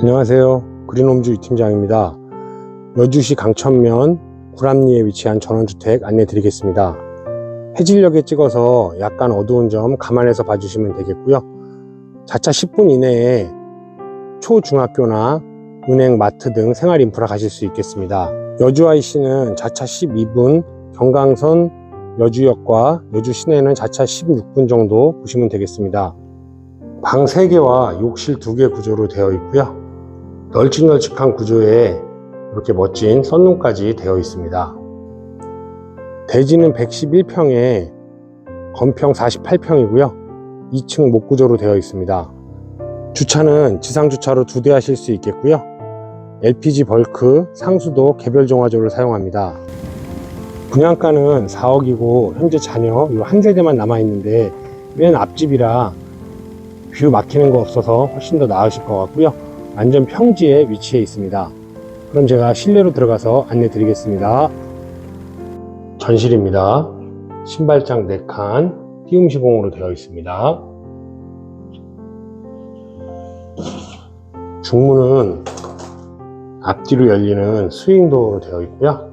안녕하세요. 그린홈즈 이팀장입니다. 여주시 강천면 구람리에 위치한 전원주택 안내 드리겠습니다. 해질녘에 찍어서 약간 어두운 점 감안해서 봐주시면 되겠고요. 자차 10분 이내에 초중학교나 은행, 마트 등 생활 인프라 가실 수 있겠습니다. 여주 IC는 자차 12분, 경강선 여주역과 여주 시내는 자차 16분 정도 보시면 되겠습니다. 방 3개와 욕실 2개 구조로 되어 있고요. 널찍널찍한 구조에 이렇게 멋진 썬룸까지 되어 있습니다. 대지는 111평에 건평 48평이고요. 2층 목구조로 되어 있습니다. 주차는 지상 주차로 두 대 하실 수 있겠고요. LPG 벌크, 상수도 개별 종화조를 사용합니다. 분양가는 4억이고 현재 자녀 이한 세대만 남아 있는데 맨 앞집이라 뷰 막히는 거 없어서 훨씬 더 나으실 것 같고요. 완전 평지에 위치해 있습니다. 그럼 제가 실내로 들어가서 안내 드리겠습니다. 전실입니다. 신발장 4칸, 띄움 시공으로 되어 있습니다. 중문은 앞뒤로 열리는 스윙도어로 되어 있고요.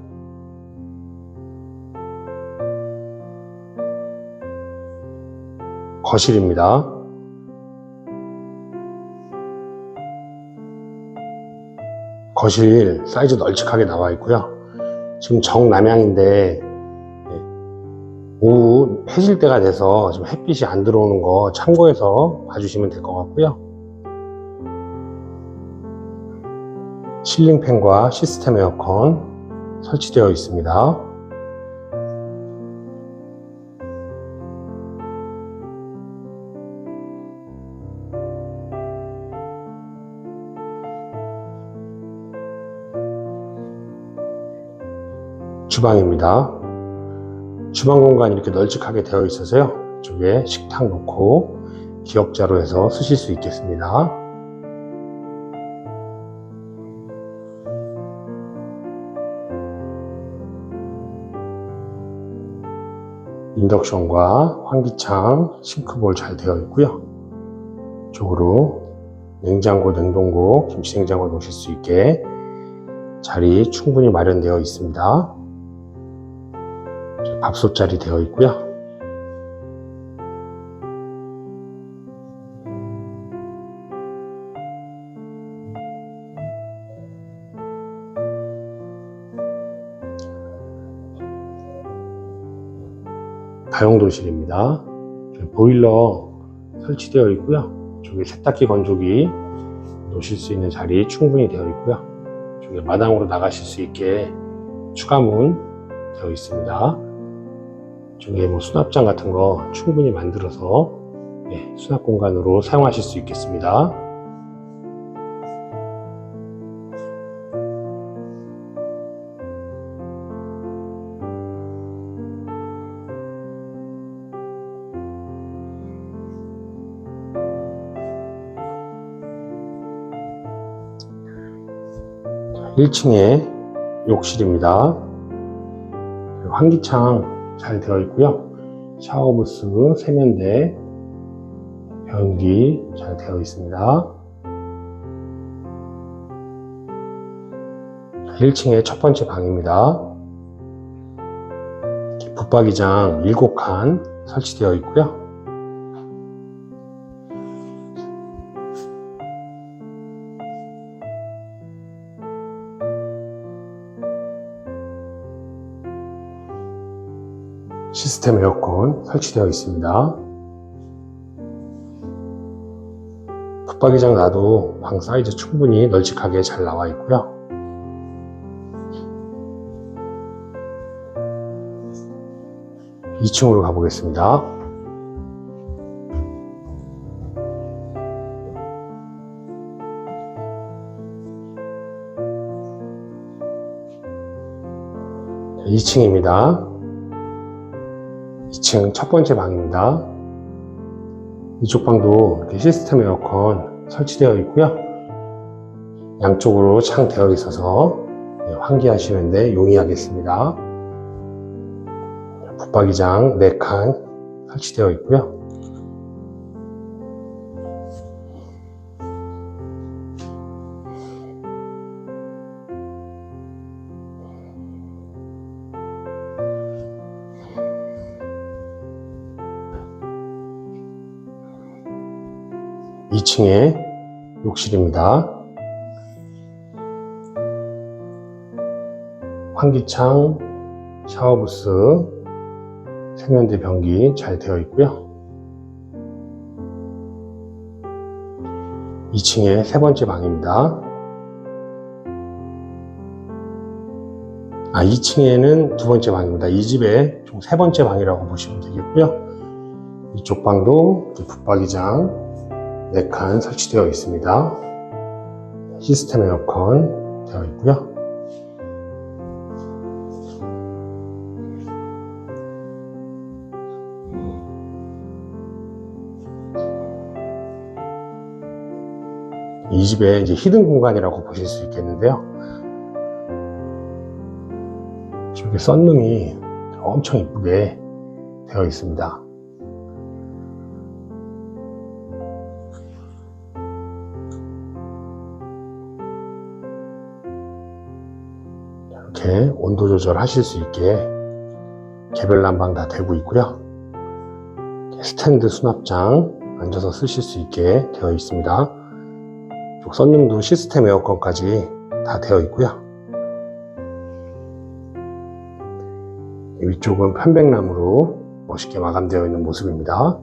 거실입니다. 거실 사이즈 널찍하게 나와 있고요. 지금 정남향인데 네, 오후 해질 때가 돼서 지금 햇빛이 안 들어오는 거 참고해서 봐주시면 될 것 같고요. 실링팬과 시스템 에어컨 설치되어 있습니다. 주방입니다. 주방 공간이 이렇게 널찍하게 되어 있어서요. 이쪽에 식탁 놓고 기역자로 해서 쓰실 수 있겠습니다. 인덕션과 환기창, 싱크볼 잘 되어 있고요. 이쪽으로 냉장고, 냉동고, 김치냉장고 놓으실 수 있게 자리 충분히 마련되어 있습니다. 밥솥 자리 되어 있고요. 다용도실입니다. 보일러 설치되어 있고요. 저기 세탁기 건조기 놓으실 수 있는 자리 충분히 되어 있고요. 저기 마당으로 나가실 수 있게 추가문 되어 있습니다. 저기 뭐 수납장 같은 거 충분히 만들어서 네, 수납 공간으로 사용하실 수 있겠습니다. 자, 1층에 욕실입니다. 환기창 잘 되어 있고요. 샤워부스, 세면대, 변기 잘 되어 있습니다. 1층의 첫 번째 방입니다. 붙박이장 7칸 설치되어 있고요. 시스템 에어컨 설치되어 있습니다. 붙박이장 놔도 방 사이즈 충분히 널찍하게 잘 나와 있고요. (2층으로) 가보겠습니다. (2층입니다) 2층 첫 번째 방입니다. 이쪽 방도 시스템 에어컨 설치되어 있고요. 양쪽으로 창 되어 있어서 네, 환기하시는데 용이하겠습니다. 붙박이장 4칸 설치되어 있고요. 2층에 욕실입니다. 환기창, 샤워부스, 세면대 변기 잘 되어 있고요. 2층에 세 번째 방입니다. 아, 2층에는 두 번째 방입니다. 이 집의 총 세 번째 방이라고 보시면 되겠고요. 이쪽 방도 붙박이장 4칸 설치되어 있습니다. 시스템 에어컨 되어 있고요. 이 집의 이제 히든 공간이라고 보실 수 있겠는데요. 이렇게 썬룸이 엄청 이쁘게 되어 있습니다. 이렇게 온도 조절하실 수 있게 개별 난방 다 되고 있고요. 스탠드 수납장 앉아서 쓰실 수 있게 되어 있습니다. 쪽 썬룸도 시스템 에어컨까지 다 되어 있고요. 위쪽은 편백나무로 멋있게 마감되어 있는 모습입니다.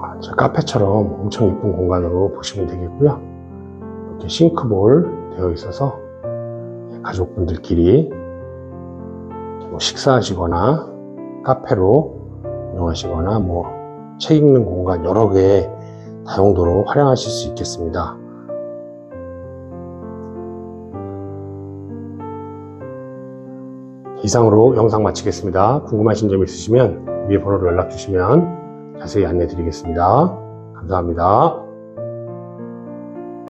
아, 저 카페처럼 엄청 이쁜 공간으로 보시면 되겠고요. 싱크볼 되어 있어서 가족분들끼리 뭐 식사하시거나 카페로 이용하시거나 뭐 책 읽는 공간 여러 개의 다용도로 활용하실 수 있겠습니다. 이상으로 영상 마치겠습니다. 궁금하신 점 있으시면 위에 번호로 연락 주시면 자세히 안내 드리겠습니다. 감사합니다.